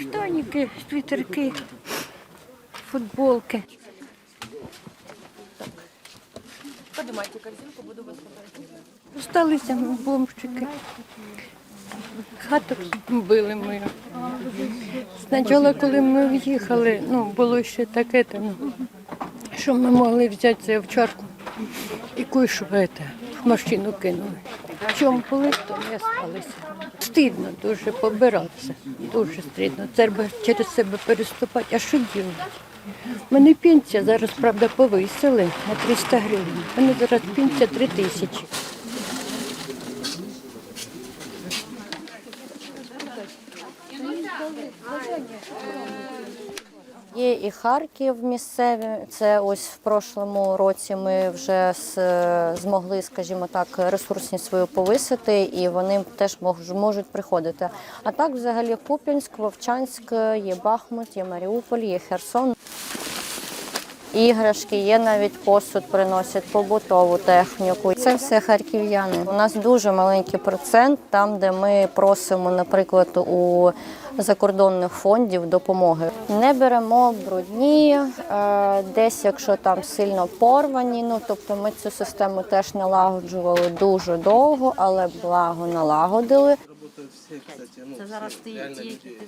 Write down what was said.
Штаніки, світерки, футболки. Поднимайте корзинку, буду вас Осталися бомжчики. Хату били мою. Спочатку, коли ми в'їхали, ну, було ще таке, там, ну, що ми могли взяти це в чарку і кое-що в машину кинули. В чому були, то не осталися. Стидно дуже побиратися, дуже стидно. Треба через себе переступати. А що? У мене пенсія зараз, правда, повисили на 300 гривень. У мене зараз пенсія 3 тисячі. Є і Харків місцеві. Це ось в прошлому році ми вже з- змогли, скажімо так, ресурсність свою повисити, і вони теж мож- можуть приходити. А так, взагалі, Куп'янськ, Вовчанськ, є Бахмут, є Маріуполь, є Херсон. Іграшки, є навіть посуд, приносять побутову техніку. Це все харків'яни. У нас дуже маленький процент там, де ми просимо, наприклад, у закордонних фондів допомоги. Не беремо брудні, е, десь, якщо там сильно порвані. Ну тобто ми цю систему теж налагоджували дуже довго, але благо налагодили. Це зараз ті, ті, які ти